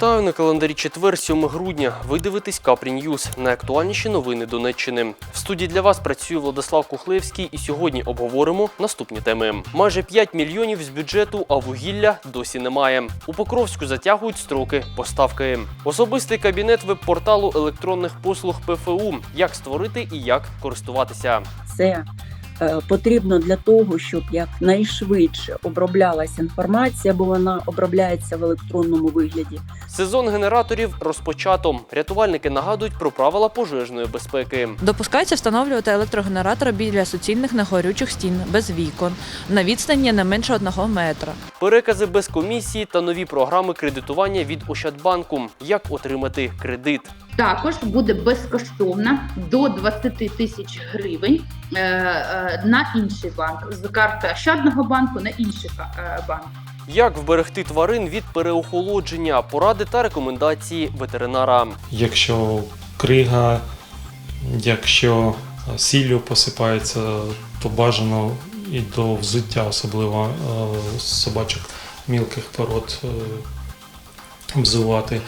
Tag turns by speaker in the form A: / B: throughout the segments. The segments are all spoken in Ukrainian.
A: Вітаю на календарі четвер, 7 грудня. Ви дивитесь Капрі Ньюз. Найактуальніші новини Донеччини. В студії для вас працює Владислав Кухлевський, і сьогодні обговоримо наступні теми. Майже 5 мільйонів з бюджету, а вугілля досі немає. У Покровську затягують строки поставки. Особистий кабінет веб-порталу електронних послуг ПФУ. Як створити і як користуватися.
B: це потрібно для того, щоб якнайшвидше оброблялася інформація, бо вона обробляється в електронному вигляді.
A: Сезон генераторів розпочато. Рятувальники нагадують про правила пожежної безпеки.
C: Допускається встановлювати електрогенератора біля суцільних негорючих стін без вікон на відстані не менше одного метра.
A: Перекази без комісії та нові програми кредитування від Ощадбанку. Як отримати кредит?
D: Також буде безкоштовна до 20 тисяч гривень е, е, на інший банк з карти Ощадного банку на інший е, банк.
A: Як вберегти тварин від переохолодження? Поради та рекомендації ветеринара.
E: Якщо крига, якщо сіллю посипається, то бажано і до взуття, особливо е, собачок мілких пород, е, взувати.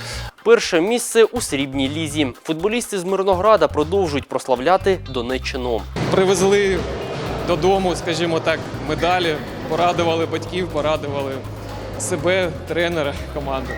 A: Перше місце у срібній лізі. Футболісти з Мирнограда продовжують прославляти Донеччину.
F: привезли додому, скажімо так, медалі, порадували батьків, порадували себе, тренера, команду.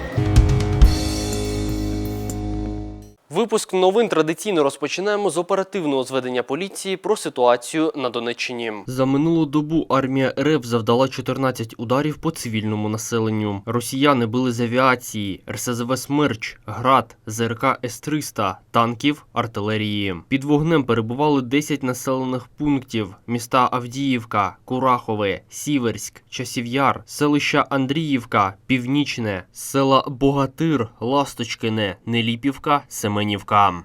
A: Випуск новин традиційно розпочинаємо з оперативного зведення поліції про ситуацію на Донеччині. За минулу добу армія РФ завдала 14 ударів по цивільному населенню. Росіяни били з авіації, РСЗВ Смерч, ГРАД, ЗРК С-300, танків, артилерії. Під вогнем перебували 10 населених пунктів: міста Авдіївка, Курахове, Сіверськ, Часів'яр, селища Андріївка, Північне, села Богатир, Ласточкине, Неліпівка, Семенівка.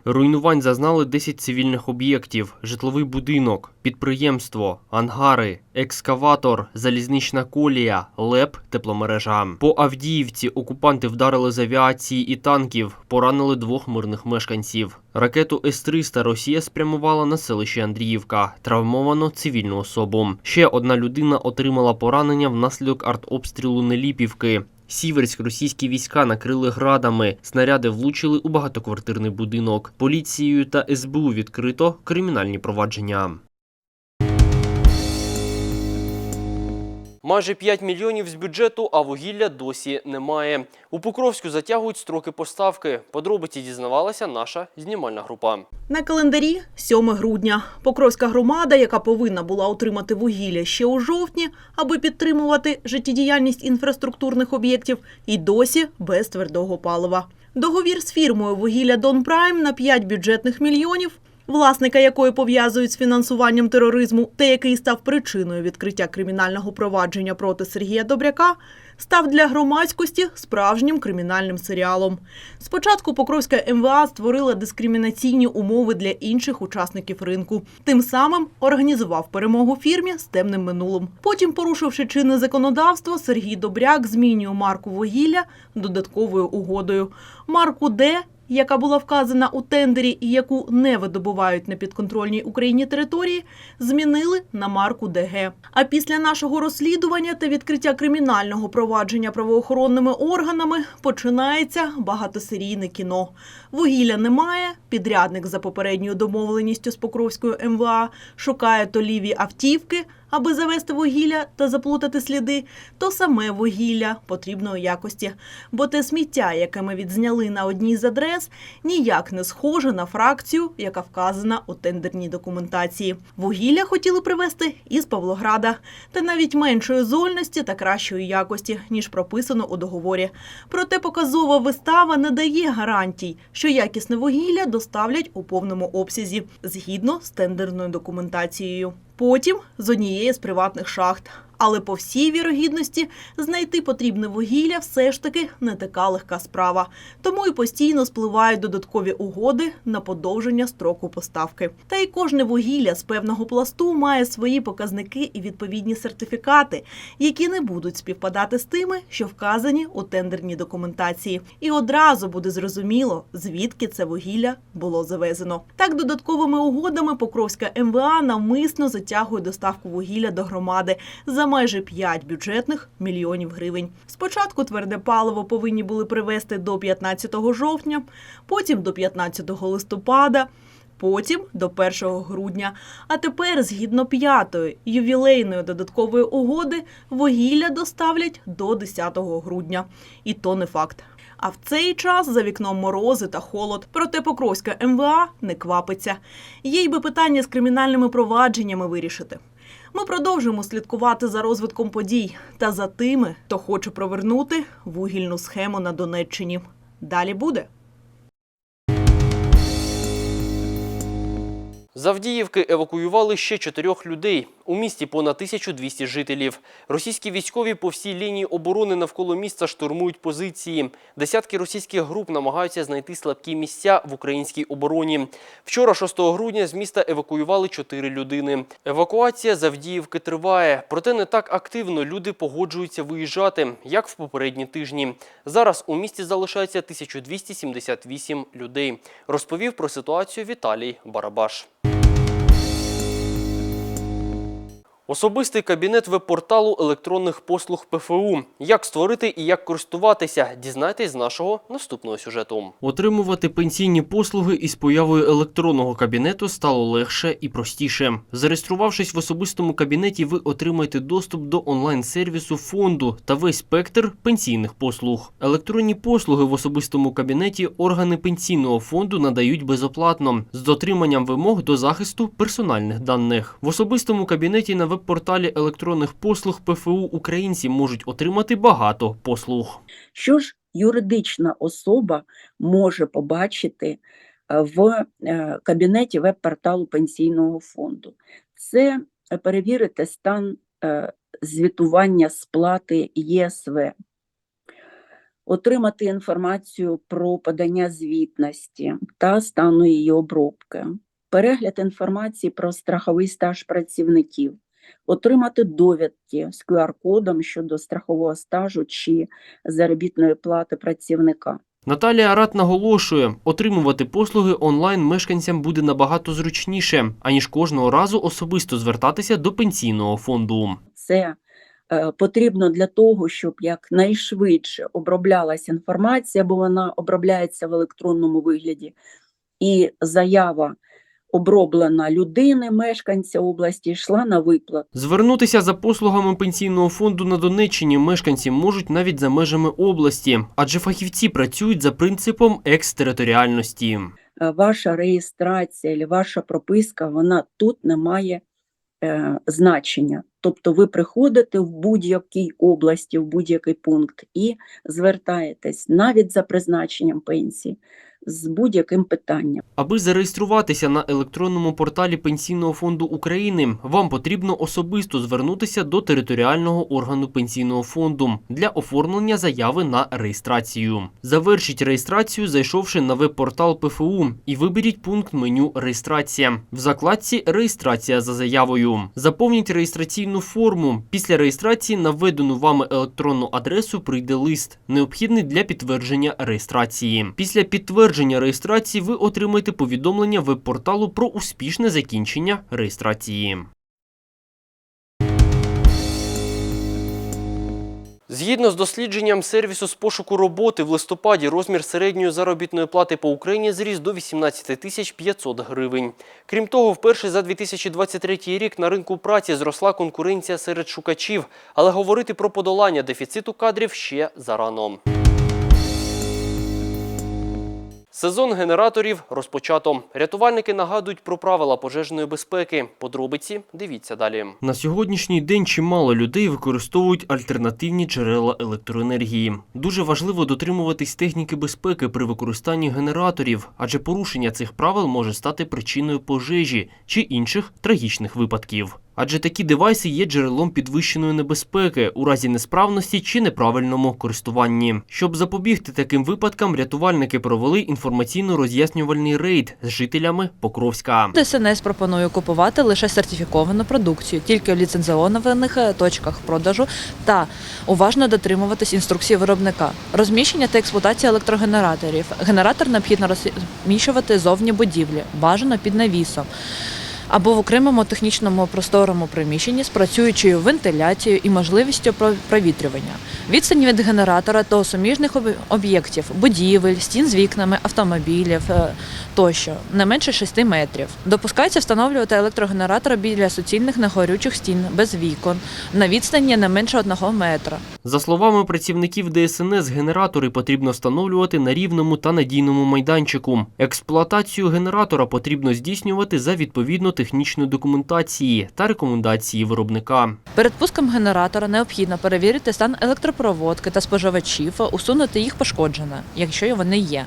A: Руйнувань зазнали 10 цивільних об'єктів: житловий будинок, підприємство, ангари, екскаватор, залізнична колія, ЛЕП, тепломережа. По Авдіївці окупанти вдарили з авіації і танків, поранили двох мирних мешканців. Ракету С-300 Росія спрямувала на селище Андріївка. Травмовано цивільну особу. Ще одна людина отримала поранення внаслідок артобстрілу Неліпівки. Сіверськ російські війська накрили градами. Снаряди влучили у багатоквартирний будинок. Поліцією та СБУ відкрито кримінальні провадження. Майже 5 мільйонів з бюджету, а вугілля досі немає. У Покровську затягують строки поставки. Подробиці дізнавалася наша знімальна група.
G: На календарі 7 грудня. Покровська громада, яка повинна була отримати вугілля ще у жовтні, аби підтримувати життєдіяльність інфраструктурних об'єктів, і досі без твердого палива. Договір з фірмою вугілля Дон Прайм на 5 бюджетних мільйонів, власника якої пов'язують з фінансуванням тероризму, та який став причиною відкриття кримінального провадження проти Сергія Добряка, став для громадськості справжнім кримінальним серіалом. Спочатку Покровська МВА створила дискримінаційні умови для інших учасників ринку, тим самим організував перемогу фірмі з темним минулим. Потім, порушивши чинне законодавство, Сергій Добряк змінює марку вугілля додатковою угодою. Марку Д. Яка була вказана у тендері і яку не видобувають на підконтрольній Україні території, змінили на марку ДГ. А після нашого розслідування та відкриття кримінального провадження правоохоронними органами починається багатосерійне кіно. Вугілля немає. Підрядник за попередньою домовленістю з Покровською МВА шукає то ліві автівки, аби завести вугілля та заплутати сліди, то саме вугілля потрібної якості. Бо те сміття, яке ми відзняли на одній з адрес, ніяк не схоже на фракцію, яка вказана у тендерній документації. Вугілля хотіли привезти із Павлограда, та навіть меншої зольності та кращої якості, ніж прописано у договорі. Проте показова вистава не дає гарантій, що якісне вугілля доставлять у повному обсязі згідно з тендерною документацією. Потім з однієї з приватних шахт. Але по всій вірогідності знайти потрібне вугілля все ж таки не така легка справа. Тому і постійно спливають додаткові угоди на подовження строку поставки. Та й кожне вугілля з певного пласту має свої показники і відповідні сертифікати, які не будуть співпадати з тими, що вказані у тендерній документації. І одразу буде зрозуміло, звідки це вугілля було завезено. Так, додатковими угодами Покровська МВА навмисно затягує доставку вугілля до громади. За майже 5 бюджетних мільйонів гривень. Спочатку тверде паливо повинні були привезти до 15 жовтня, потім до 15 листопада, потім до 1 грудня. А тепер, згідно п'ятої ювілейної додаткової угоди, вугілля доставлять до 10 грудня. І то не факт. А в цей час за вікном морози та холод. Проте Покровська МВА не квапиться. Їй би питання з кримінальними провадженнями вирішити. Ми продовжуємо слідкувати за розвитком подій та за тими, хто хоче провернути вугільну схему на Донеччині. Далі буде.
A: З Авдіївки евакуювали ще чотирьох людей. У місті понад 1200 жителів. Російські військові по всій лінії оборони навколо міста штурмують позиції. Десятки російських груп намагаються знайти слабкі місця в українській обороні. Вчора, 6 грудня, з міста евакуювали чотири людини. Евакуація з Авдіївки триває, проте не так активно люди погоджуються виїжджати, як в попередні тижні. Зараз у місті залишається 1278 людей. Розповів про ситуацію Віталій Барабаш. Особистий кабінет веб-порталу електронних послуг ПФУ. Як створити і як користуватися, дізнайтесь з нашого наступного сюжету. Отримувати пенсійні послуги із появою електронного кабінету стало легше і простіше. Зареєструвавшись в особистому кабінеті, ви отримаєте доступ до онлайн-сервісу фонду та весь спектр пенсійних послуг. Електронні послуги в особистому кабінеті органи пенсійного фонду надають безоплатно з дотриманням вимог до захисту персональних даних. В особистому кабінеті на веб-порталі електронних послуг ПФУ українці можуть отримати багато послуг.
B: Що ж юридична особа може побачити е, в е, кабінеті веб-порталу пенсійного фонду? Це е, перевірити стан звітування сплати ЄСВ, отримати інформацію про подання звітності та стану її обробки, перегляд інформації про страховий стаж працівників, отримати довідки з QR-кодом щодо страхового стажу чи заробітної плати працівника.
A: Наталія Арат наголошує, отримувати послуги онлайн мешканцям буде набагато зручніше, аніж кожного разу особисто звертатися до пенсійного фонду.
B: Це е, потрібно для того, щоб якнайшвидше оброблялася інформація, бо вона обробляється в електронному вигляді, і заява оброблена людини, мешканця області, йшла на виплату.
A: Звернутися за послугами пенсійного фонду на Донеччині мешканці можуть навіть за межами області, адже фахівці працюють за принципом екстериторіальності.
B: Е, Ваша реєстрація чи ваша прописка, вона тут не має е, значення. Тобто ви приходите в будь-якій області, в будь-який пункт і звертаєтесь навіть за призначенням пенсії з будь-яким питанням.
A: Аби зареєструватися на електронному порталі Пенсійного фонду України, вам потрібно особисто звернутися до територіального органу пенсійного фонду для оформлення заяви на реєстрацію. Завершіть реєстрацію, зайшовши на веб-портал ПФУ, і виберіть пункт меню Реєстрація в закладці Реєстрація за заявою. Заповніть реєстраційну форму. Після реєстрації на введену вами електронну адресу прийде лист, необхідний для підтвердження реєстрації. Після підтвердження реєстрації ви отримаєте повідомлення веб-порталу про успішне закінчення реєстрації. Згідно з дослідженням сервісу з пошуку роботи, в листопаді розмір середньої заробітної плати по Україні зріс до 18 тисяч 500 гривень. Крім того, вперше за 2023 рік на ринку праці зросла конкуренція серед шукачів, але говорити про подолання дефіциту кадрів ще зарано. Сезон генераторів розпочато. Рятувальники нагадують про правила пожежної безпеки. Подробиці дивіться далі. На сьогоднішній день чимало людей використовують альтернативні джерела електроенергії. Дуже важливо дотримуватись техніки безпеки при використанні генераторів, адже порушення цих правил може стати причиною пожежі чи інших трагічних випадків. Адже такі девайси є джерелом підвищеної небезпеки у разі несправності чи неправильному користуванні. Щоб запобігти таким випадкам, рятувальники провели інформаційно-роз'яснювальний рейд з жителями Покровська.
C: ДСНС пропонує купувати лише сертифіковану продукцію, тільки в ліцензіонованих е, точках продажу та уважно дотримуватись інструкції виробника. Розміщення та експлуатація електрогенераторів. Генератор необхідно розміщувати зовні будівлі, бажано під навісом. Або в окремому технічному просторому приміщенні з працюючою вентиляцією і можливістю про- провітрювання. Відстань від генератора до суміжних об'єктів, будівель, стін з вікнами, автомобілів е, тощо не менше 6 метрів. Допускається встановлювати електрогенератор біля суцільних негорючих стін без вікон на відстані не менше 1 метра.
A: За словами працівників ДСНС, генератори потрібно встановлювати на рівному та надійному майданчику. Експлуатацію генератора потрібно здійснювати за відповідно технічної документації та рекомендації виробника.
C: Перед пуском генератора необхідно перевірити стан електропроводки та споживачів, усунути їх пошкодження, якщо вони є.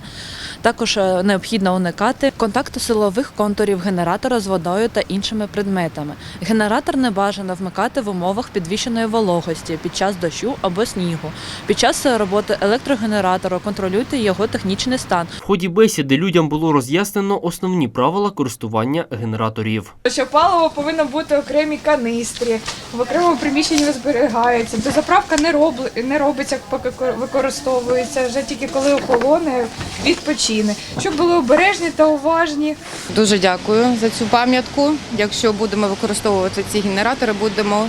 C: Також е, необхідно уникати контакту силових контурів генератора з водою та іншими предметами. Генератор не бажано вмикати в умовах підвищеної вологості під час дощу або снігу. Під час роботи електрогенератора контролюйте його технічний стан.
A: В ході бесіди людям було роз'яснено основні правила користування генераторів.
H: Що паливо повинно бути в окремій канистрі, в окремому приміщенні зберігається. Дозаправка не роб... не робиться, поки використовується, вже тільки коли охолоне, відпочине. Щоб були обережні та уважні.
I: Дуже дякую за цю пам'ятку. Якщо будемо використовувати ці генератори, будемо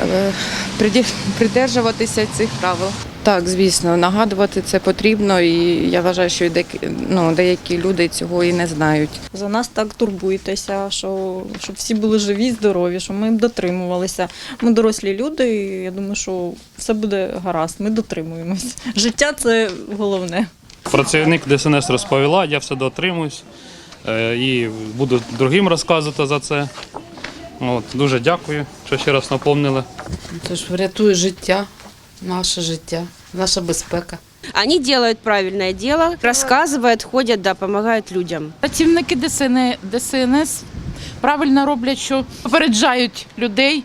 I: е, придержуватися цих правил. Так, звісно, нагадувати це потрібно, і я вважаю, що деякі, ну, деякі люди цього і не знають.
J: За нас так турбуєтеся, що щоб всі були живі, здорові, щоб ми дотримувалися. Ми дорослі люди, і я думаю, що все буде гаразд. Ми дотримуємось. Життя це головне.
K: Працівник ДСНС розповіла, я все дотримуюсь е, і буду другим розказувати за це. От, дуже дякую, що ще раз напомнили.
L: Це ж врятує життя, наше життя, наша безпека.
M: Они делают правильное дело, рассказывают, ходят, да, помогают людям.
L: Працівники ДСН, ДСНС правильно роблять, що попереджають людей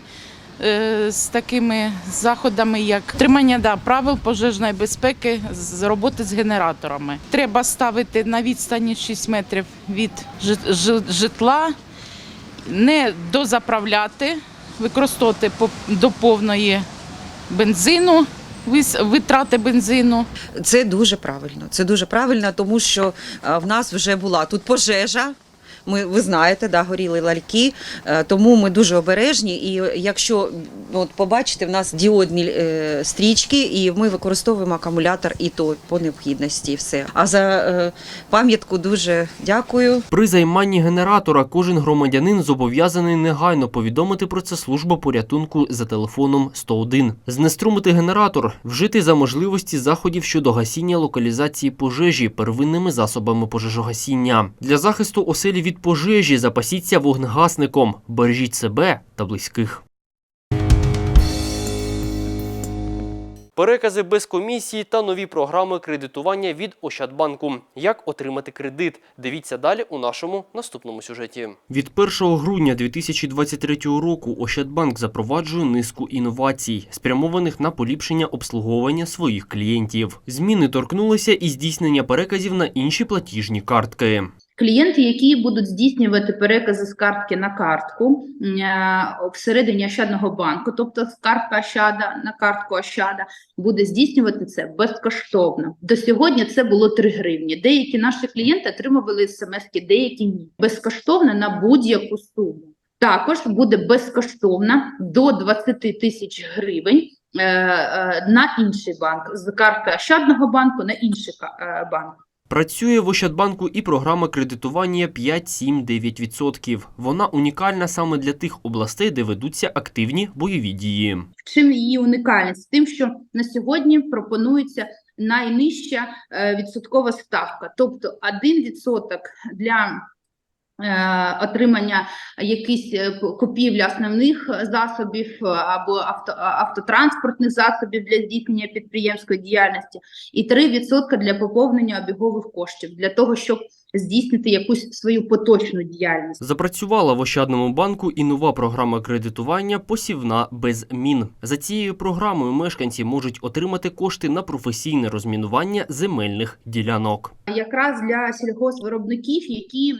L: е, з такими заходами, як тримання да, правил пожежної безпеки з роботи з генераторами. Треба ставити на відстані 6 метрів від житла, не дозаправляти, використовувати до повної бензину, витрати бензину.
N: Це дуже правильно. Це дуже правильно, тому що е, в нас вже була тут пожежа. Ми, ви знаєте, да, горіли лальки, е, тому ми дуже обережні. І якщо от побачите, в нас діодні е, стрічки, і ми використовуємо акумулятор і то по необхідності. і Все. А за е, пам'ятку дуже дякую.
A: При займанні генератора кожен громадянин зобов'язаний негайно повідомити про це службу порятунку за телефоном 101. Знеструмити генератор, вжити за можливості заходів щодо гасіння локалізації пожежі первинними засобами пожежогасіння. Для захисту оселі від пожежі запасіться вогнегасником, бережіть себе та близьких. Перекази без комісії та нові програми кредитування від Ощадбанку. Як отримати кредит? Дивіться далі у нашому наступному сюжеті. Від 1 грудня 2023 року Ощадбанк запроваджує низку інновацій, спрямованих на поліпшення обслуговування своїх клієнтів. Зміни торкнулися і здійснення переказів на інші платіжні картки.
D: Клієнти, які будуть здійснювати перекази з картки на картку е, всередині Ощадного банку, тобто з картка Ощада на картку Ощада, буде здійснювати це безкоштовно. До сьогодні це було 3 гривні. Деякі наші клієнти отримували смс-ки, деякі ні. Безкоштовно на будь-яку суму. Також буде безкоштовно до 20 тисяч гривень е, е, на інший банк з картки Ощадного банку на інший банк.
A: Працює в Ощадбанку і програма кредитування 5-7-9%. Вона унікальна саме для тих областей, де ведуться активні бойові дії.
D: В чим її унікальність? Тим, що на сьогодні пропонується найнижча е, відсоткова ставка, тобто 1% для отримання якихось е, купівлі основних засобів е, або авто, автотранспортних засобів для здійснення підприємської діяльності, і 3% для поповнення обігових коштів. Для того, щоб здійснити якусь свою поточну діяльність.
A: Запрацювала в Ощадному банку і нова програма кредитування посівна без мін. За цією програмою мешканці можуть отримати кошти на професійне розмінування земельних ділянок.
D: якраз для сільгоспвиробників, які е,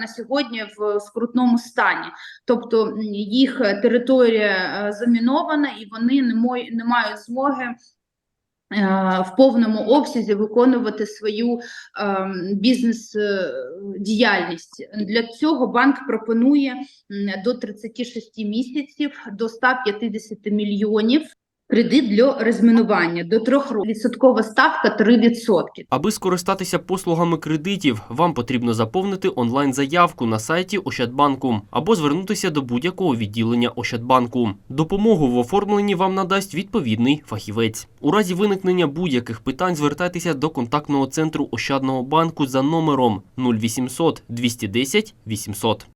D: на сьогодні в скрутному стані, тобто їх територія е, замінована і вони не мають змоги в повному обсязі виконувати свою ем, бізнес-діяльність. Для цього банк пропонує до 36 місяців до 150 мільйонів кредит для розмінування до 3 років. Відсоткова ставка 3%.
A: Аби скористатися послугами кредитів, вам потрібно заповнити онлайн-заявку на сайті Ощадбанку або звернутися до будь-якого відділення Ощадбанку. Допомогу в оформленні вам надасть відповідний фахівець. У разі виникнення будь-яких питань звертайтеся до контактного центру Ощадного банку за номером 0800 210 800.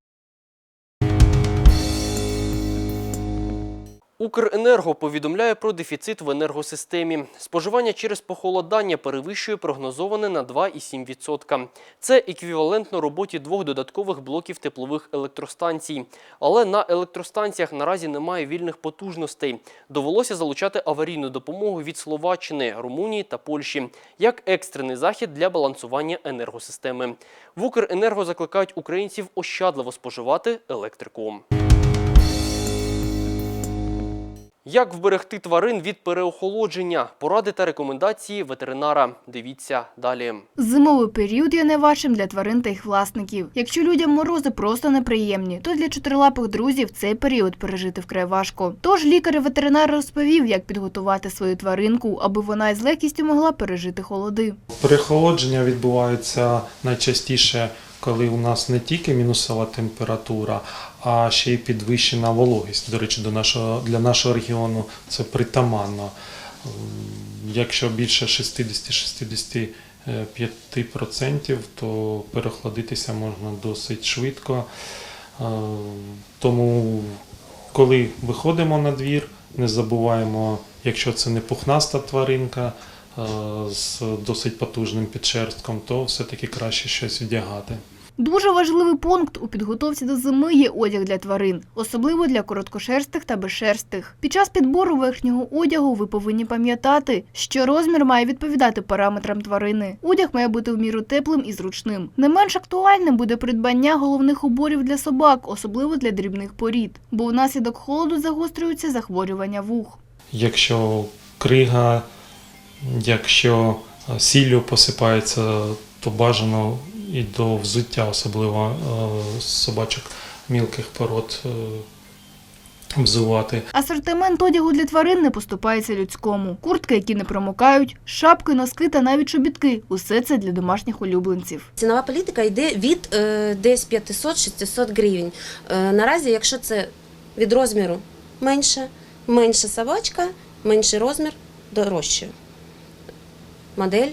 A: Укренерго повідомляє про дефіцит в енергосистемі. Споживання через похолодання перевищує прогнозоване на 2,7%. Це еквівалентно роботі двох додаткових блоків теплових електростанцій. Але на електростанціях наразі немає вільних потужностей. Довелося залучати аварійну допомогу від Словаччини, Румунії та Польщі як екстрений захід для балансування енергосистеми. В Укренерго закликають українців ощадливо споживати електрику. Як вберегти тварин від переохолодження? Поради та рекомендації ветеринара. Дивіться далі.
O: Зимовий період є найважчим для тварин та їх власників. Якщо людям морози просто неприємні, то для чотирилапих друзів цей період пережити вкрай важко. Тож лікар-ветеринар розповів, як підготувати свою тваринку, аби вона із легкістю могла пережити холоди.
E: Перехолодження відбувається найчастіше, коли у нас не тільки мінусова температура, а ще й підвищена вологість. До речі, до нашого, для нашого регіону це притаманно. Якщо більше 60-65%, то перехладитися можна досить швидко. Е, Тому, коли виходимо на двір, не забуваємо, якщо це не пухнаста тваринка е, з досить потужним підшерстком, то все-таки краще щось вдягати.
O: Дуже важливий пункт у підготовці до зими є одяг для тварин, особливо для короткошерстих та безшерстих. Під час підбору верхнього одягу ви повинні пам'ятати, що розмір має відповідати параметрам тварини. Одяг має бути в міру теплим і зручним. Не менш актуальним буде придбання головних уборів для собак, особливо для дрібних порід, бо внаслідок холоду загострюються захворювання вух.
E: Якщо крига, якщо сіллю посипається, то бажано і до взуття, особливо е, собачок мілких пород, е, взувати.
O: Асортимент одягу для тварин не поступається людському. Куртки, які не промокають, шапки, носки та навіть чобітки – усе це для домашніх улюбленців.
P: Цінова політика йде від е, десь 500-600 гривень. Е, наразі, якщо це від розміру менше, менша собачка, менший розмір, дорожче. Модель,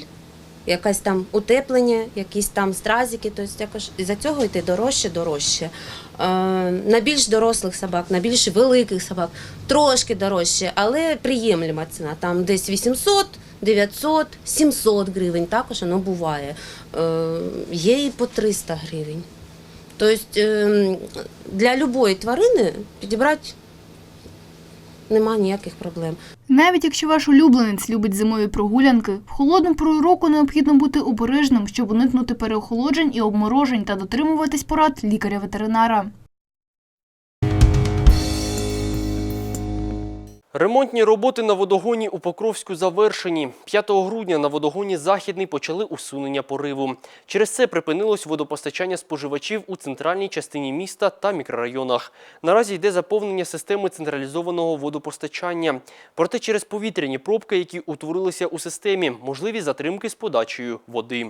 P: якась там утеплення, якісь там стразики, тобто якось із-за цього йде дорожче, дорожче. Е, на більш дорослих собак, на більш великих собак трошки дорожче, але приємлива ціна. Там десь 800, 900, 700 гривень, також воно буває. Е, є і по 300 гривень. Тобто е, для будь-якої тварини підібрати немає ніяких проблем.
O: Навіть якщо ваш улюбленець любить зимові прогулянки, в холодну пору року необхідно бути обережним, щоб уникнути переохолоджень і обморожень та дотримуватись порад лікаря-ветеринара.
A: Ремонтні роботи на водогоні у Покровську завершені. 5 грудня на водогоні Західний почали усунення пориву. Через це припинилось водопостачання споживачів у центральній частині міста та мікрорайонах. Наразі йде заповнення системи централізованого водопостачання. Проте через повітряні пробки, які утворилися у системі, можливі затримки з подачею води.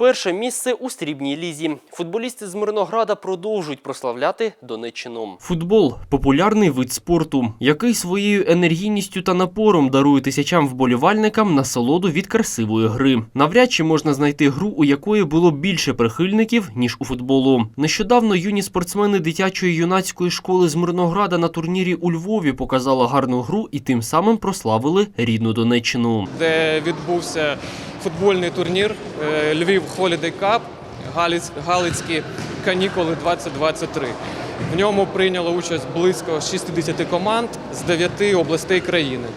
A: Перше місце у срібній лізі. Футболісти з Мирнограда продовжують прославляти Донеччину. Футбол популярний вид спорту, який своєю енергійністю та напором дарує тисячам вболівальникам насолоду від красивої гри. Навряд чи можна знайти гру, у якої було більше прихильників ніж у футболу. Нещодавно юні спортсмени дитячої юнацької школи з Мирнограда на турнірі у Львові показали гарну гру і тим самим прославили рідну Донеччину.
F: де відбувся футбольний турнір е, Львів Holiday Cup Галицькі канікули 2023. В ньому прийняло участь близько 60 команд з 9 областей країни.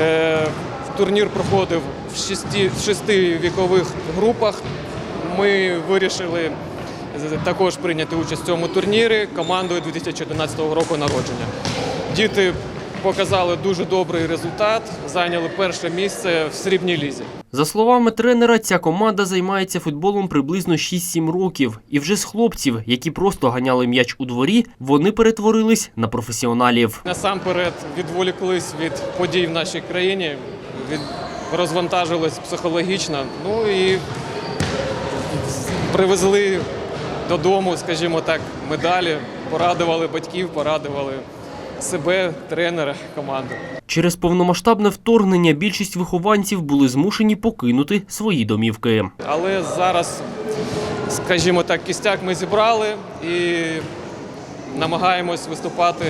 F: Е, Турнір проходив в шести, в шести вікових групах. Ми вирішили також прийняти участь в цьому турнірі командою 2011 року народження. Діти показали дуже добрий результат, зайняли перше місце в срібній лізі.
A: За словами тренера, ця команда займається футболом приблизно 6-7 років. І вже з хлопців, які просто ганяли м'яч у дворі, вони перетворились на професіоналів.
F: Насамперед відволіклись від подій в нашій країні, від розвантажились психологічно. Ну і привезли додому, скажімо так, медалі, порадували батьків, порадували себе, тренера, команду.
A: Через повномасштабне вторгнення більшість вихованців були змушені покинути свої домівки.
F: Але зараз, скажімо так, кістяк ми зібрали і намагаємось виступати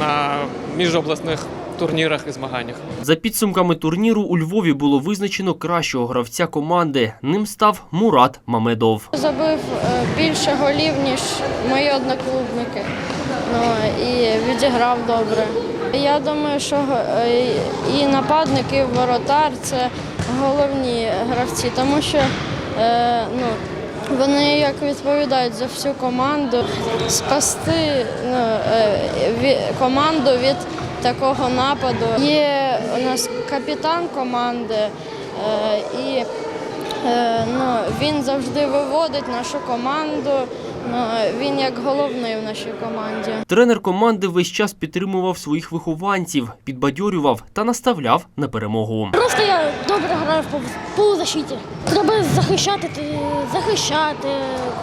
F: на міжобласних турнірах і змаганнях.
A: За підсумками турніру у Львові було визначено кращого гравця команди. Ним став Мурат Мамедов.
Q: Забив е, більше голів, ніж мої одноклубники. Ну, і відіграв добре. Я думаю, що е, і нападник, і воротар це головні гравці, тому що е, ну, вони як відповідають за всю команду, спасти ну, е, команду від такого нападу. Є у нас капітан команди і ну, він завжди виводить нашу команду. Ну, він як головний в нашій команді.
A: Тренер команди весь час підтримував своїх вихованців, підбадьорював та наставляв на перемогу.
Q: Просто я добре граю в полузащиті. Треба захищати, захищати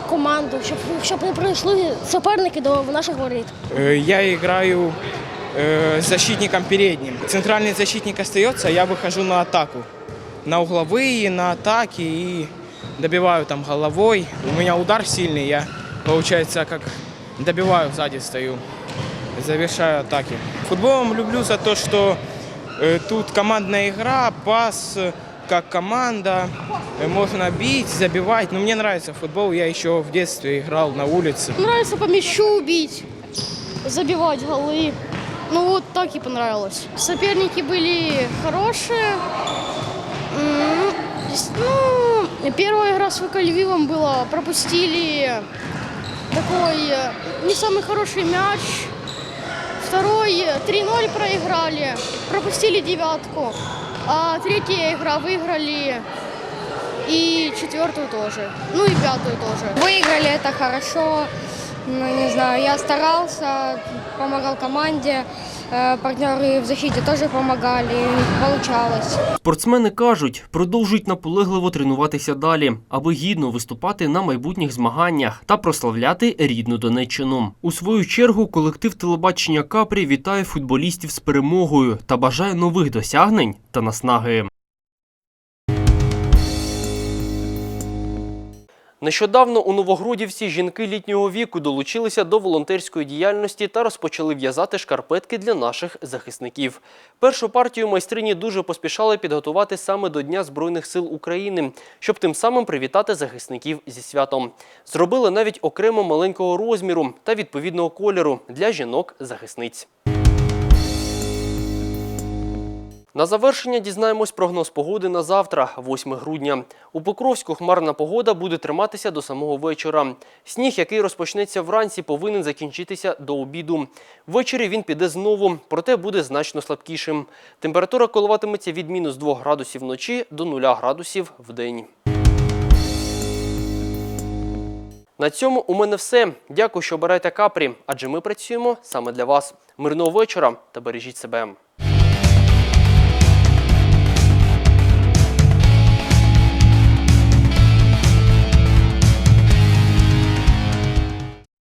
Q: команду, щоб, щоб не прийшли суперники до наших воріт.
R: Э, Я играю э, защитником передним. Центральный защитник остается, я выхожу на атаку. На угловые, на атаки и добиваю там головой. У меня удар сильный, я, получается, как добиваю, сзади стою. Завершаю атаки. Футболом люблю за то, что э, тут командная игра, пас э, как команда, э, можно бить, забивать. Но мне нравится футбол, я еще в детстве играл на улице.
Q: Нравится по мячу бить, забивать голы. Ну вот так и понравилось. Соперники были хорошие. Ну, первая игра с ВК Львивом была, пропустили такой э, не самый хороший мяч. Второй э, 3-0 проиграли, пропустили девятку. А третья игра выиграли и четвертую тоже. Ну и пятую тоже. Выиграли это хорошо. Ну, не знаю, я старался, помогал команде. Э, Партнеры в защите тоже помогали, получалось.
A: Спортсмени кажуть, продовжують наполегливо тренуватися далі, аби гідно виступати на майбутніх змаганнях та прославляти рідну Донеччину. У свою чергу колектив телебачення Капрі вітає футболістів з перемогою та бажає нових досягнень та наснаги. Нещодавно у Новогрудівці жінки літнього віку долучилися до волонтерської діяльності та розпочали в'язати шкарпетки для наших захисників. Першу партію майстрині дуже поспішали підготувати саме до Дня Збройних сил України, щоб тим самим привітати захисників зі святом. Зробили навіть окремо маленького розміру та відповідного кольору для жінок-захисниць. На завершення дізнаємось прогноз погоди на завтра, 8 грудня. У Покровську хмарна погода буде триматися до самого вечора. Сніг, який розпочнеться вранці, повинен закінчитися до обіду. Ввечері він піде знову, проте буде значно слабкішим. Температура коливатиметься від мінус 2 градусів вночі до 0 градусів в день. На цьому у мене все. Дякую, що обираєте капрі, адже ми працюємо саме для вас. Мирного вечора та бережіть себе.